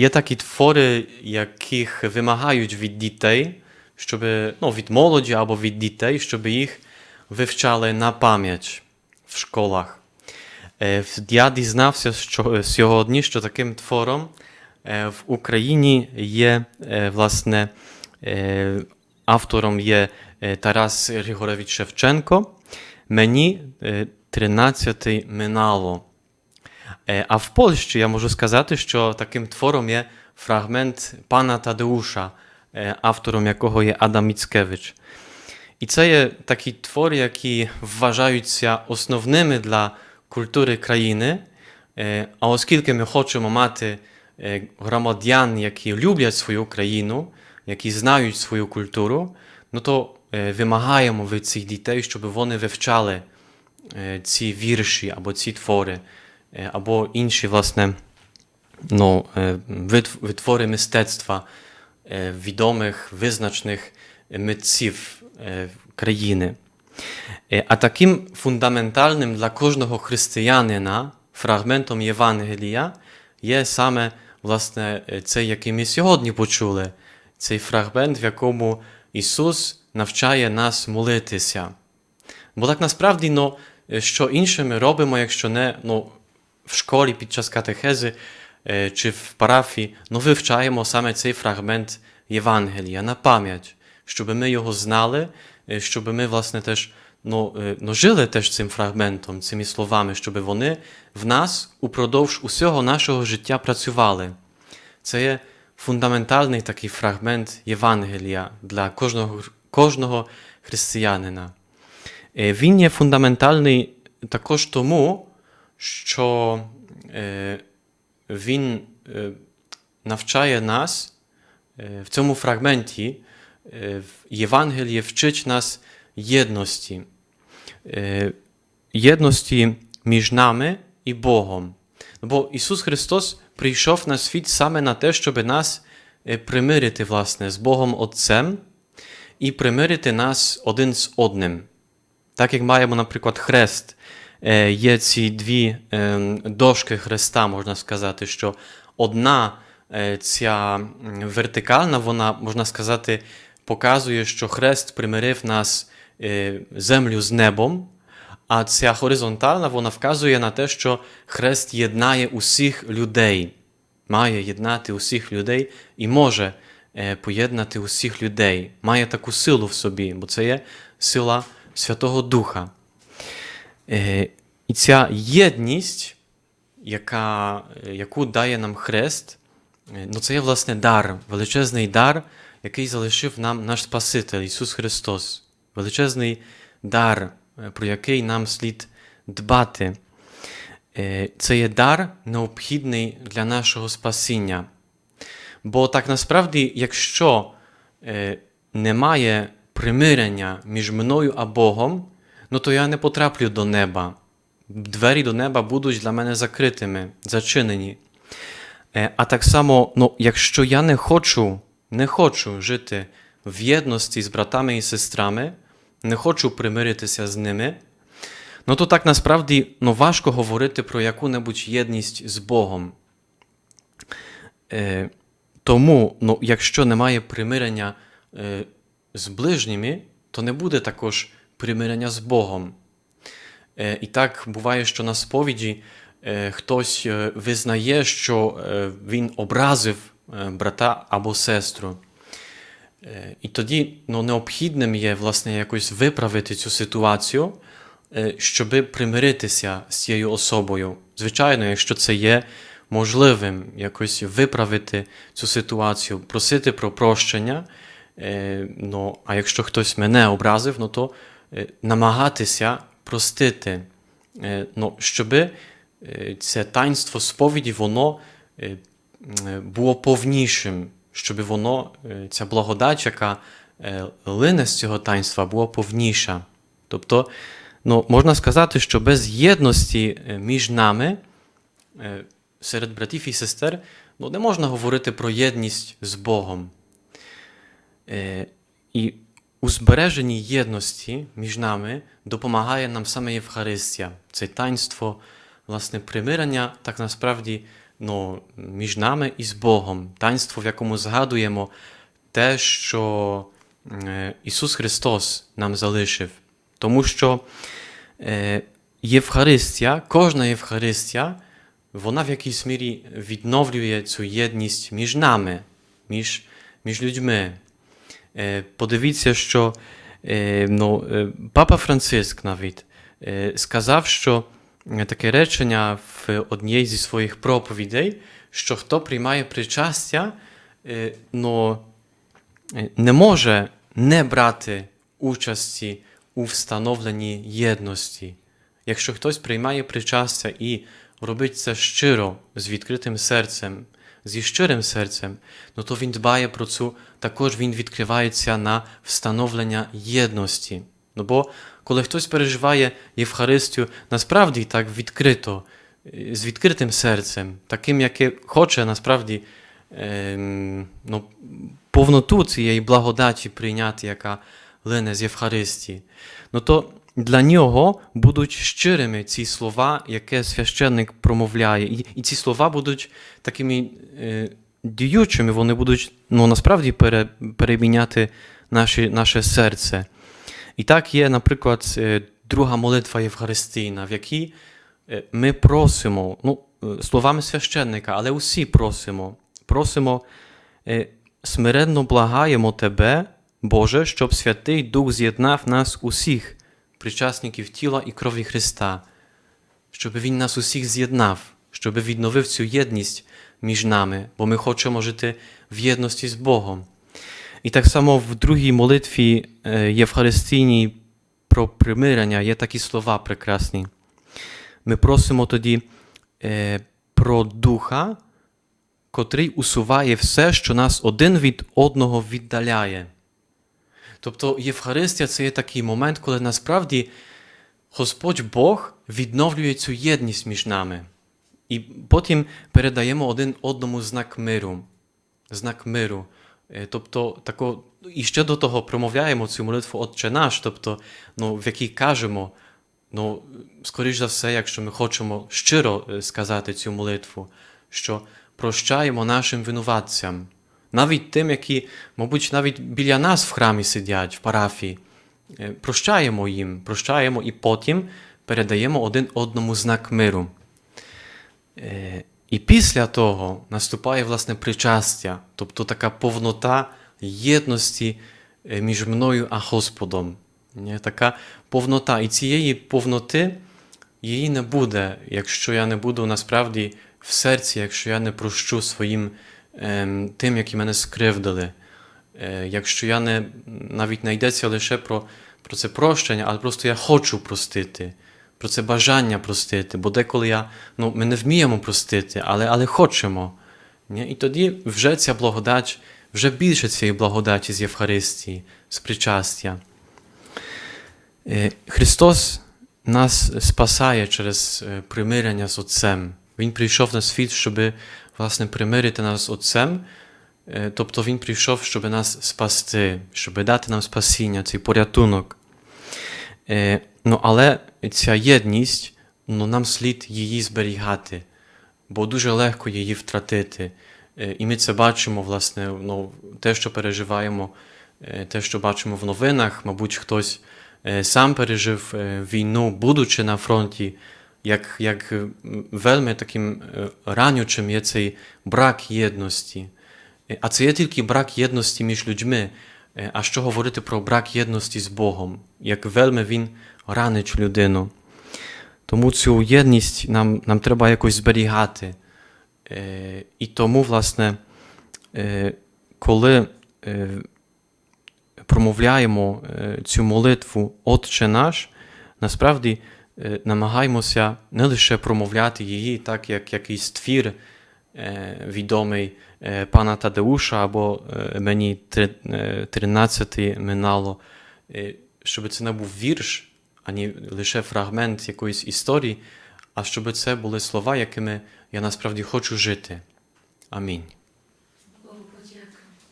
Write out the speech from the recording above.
Є такі твори, яких вимагають від дітей, щоб, ну, від молоді або від дітей, щоб їх вивчали на пам'ять в школах. Е, Я дізнався що, сьогодні, що таким твором е, в Україні є, е, власне, автором є Тарас Григорович Шевченко. Мені е, 13 минало. Е, А в Польщі я можу сказати, що таким твором є фрагмент пана Тадеуша, е, автором якого є Адам Міцкевич. І це є такі твори, які вважаються основними для культури країни. Е, А оскільки ми хочемо мати е, громадян, які люблять свою країну, які знають свою культуру, ну то е, вимагаємо від цих дітей, щоб вони вивчали е, ці вірші або ці твори, е, або інші, власне, ну, е, витвори мистецтва е, відомих, визначних митців е, країни. Е, А таким фундаментальним для кожного християнина фрагментом Євангелія є саме власне е, цей, який ми сьогодні почули, цей фрагмент, в якому Ісус навчає нас молитися. Бо так насправді, ну, е, що інше ми робимо, якщо не ну, школі під час катехези е, чи в парафії, ну, вивчаємо саме цей фрагмент Євангелія на пам'ять, щоб ми його знали, щоб ми, власне, теж ну, ну, жили теж цим фрагментом, цими словами, щоб вони в нас упродовж усього нашого життя працювали. Це є фундаментальний такий фрагмент Євангелія для кожного, кожного християнина. Він є фундаментальний також тому, що е, він е, навчає нас е, в цьому фрагменті в Євангелії вчить нас єдності, єдності між нами і Богом. Бо Ісус Христос прийшов на світ саме на те, щоб нас примирити власне, з Богом Отцем і примирити нас один з одним. Так як маємо, наприклад, хрест, є ці дві е, дошки хреста, можна сказати, що одна е, ця вертикальна, вона, можна сказати, показує, що хрест примирив нас е, землю з небом, а ця горизонтальна, вона вказує на те, що хрест єднає усіх людей, має єднати усіх людей і може е, поєднати усіх людей, має таку силу в собі, бо це є сила Святого Духа. Е, І ця єдність, яка, е, яку дає нам хрест, е, ну це є власне дар, величезний дар, який залишив нам наш Спаситель Ісус Христос. Величезний дар, про який нам слід дбати. Це є дар необхідний для нашого спасіння. Бо так насправді, якщо немає примирення між мною а Богом, ну то я не потраплю до неба. Двері до неба будуть для мене закритими, зачинені. Е, А так само, ну, якщо я не хочу, не хочу жити в єдності з братами і сестрами, не хочу примиритися з ними, ну то так насправді ну, важко говорити про яку-небудь єдність з Богом. Е, тому, ну, якщо немає примирення е, з ближніми, то не буде також примирення з Богом. Е, і так буває, що на сповіді е, хтось е, визнає, що він образив брата або сестру. І тоді ну, необхідним є власне якось виправити цю ситуацію, щоб примиритися з цією особою. Звичайно, якщо це є можливим, якось виправити цю ситуацію, просити про прощення. Ну, а якщо хтось мене образив, ну то намагатися простити, е, ну, щоб це таїнство сповіді, воно е, е, було повнішим, щоб воно, е, ця благодать, яка е, лине з цього таїнства, була повніша. Тобто, ну, можна сказати, що без єдності е, між нами, е, серед братів і сестер, ну, не можна говорити про єдність з Богом. Е, І у збереженні єдності між нами допомагає нам саме Євхаристія. Це таїнство, власне, примирення, так насправді ну, між нами і з Богом, таїнство, в якому згадуємо те, що е, Ісус Христос нам залишив. Тому що е, Євхаристія, кожна Євхаристія, вона в якійсь мірі відновлює цю єдність між нами, між, між людьми. Е, Подивіться, що е, ну, е, Папа Франциск навіть сказав, що таке речення в одній зі своїх проповідей, що хто приймає причастя, ну, не може не брати участі у встановленні єдності. Якщо хтось приймає причастя і робить це щиро, з відкритим серцем, зі щирим серцем, ну то він дбає про цю, також він відкривається на встановлення єдності. Ну бо коли хтось переживає Євхаристію насправді так відкрито, е, з відкритим серцем, таким, яке хоче насправді ем, ну, повноту цієї благодаті прийняти, яка лине з Євхаристії, ну то для нього будуть щирими ці слова, яке священник промовляє. І, ці слова будуть такими е, діючими, вони будуть ну, насправді пере, переміняти наші, наше серце. І так є, наприклад, е, друга молитва Євхаристійна, в якій е, ми просимо, ну, словами священника, але усі просимо, просимо, смиренно благаємо Тебе, Боже, щоб Святий Дух з'єднав нас усіх, причасників тіла і крові Христа, щоб Він нас усіх з'єднав, щоб відновив цю єдність між нами, бо ми хочемо жити в єдності з Богом. І так само в другій молитві е, Євхаристійній про примирення є такі слова прекрасні. Ми просимо тоді е, про Духа, котрий усуває все, що нас один від одного віддаляє. Тобто Євхаристія це є такий момент, коли насправді Господь Бог відновлює цю єдність між нами. І потім передаємо один одному знак миру. Знак миру. Е, Тобто, тако, і ще до того промовляємо цю молитву Отче наш, тобто, ну, в якій кажемо, ну, скоріш за все, якщо ми хочемо щиро е, сказати цю молитву, що прощаємо нашим винуватцям, навіть тим, які, мабуть, навіть біля нас в храмі сидять, в парафії, Е, прощаємо їм, прощаємо і потім передаємо один одному знак миру. Е, І після того наступає власне причастя, тобто така повнота єдності е, між мною а Господом. Така повнота. І цієї повноти її не буде, якщо я не буду насправді в серці, якщо я не прощу своїм тим, які мене скривдили. Е, якщо я не навіть не йдеться лише про, про це прощення, але просто я хочу простити, про це бажання простити. Бо деколи я, ну, ми не вміємо простити, але, але хочемо. І тоді вже ця благодать, вже більше цієї благодаті з Євхаристії, з причастя. Е, Христос нас спасає через е, примирення з Отцем. Він прийшов на світ, щоб власне примирити нас з Отцем. Е, Тобто Він прийшов, щоб нас спасти, щоб дати нам спасіння, цей порятунок. Е, Ну, але ця єдність, ну, нам слід її зберігати, бо дуже легко її втратити. Е, І ми це бачимо, власне, ну, те, що переживаємо, те, що бачимо в новинах, мабуть, хтось сам пережив війну, будучи на фронті, як е, вельми таким е, ранючим є цей брак єдності. А це є тільки брак єдності між людьми. Е, А що говорити про брак єдності з Богом, як вельми він ранить людину. Тому цю єдність нам, нам треба якось зберігати. Е, І тому, власне, е, коли е, промовляємо цю молитву Отче наш, насправді намагаємося не лише промовляти її, так як якийсь твір е, відомий е, пана Тадеуша або е, мені три- е, 13 минало, е, щоб це не був вірш, ані лише фрагмент якоїсь історії, а щоб це були слова, якими я насправді хочу жити. Амінь.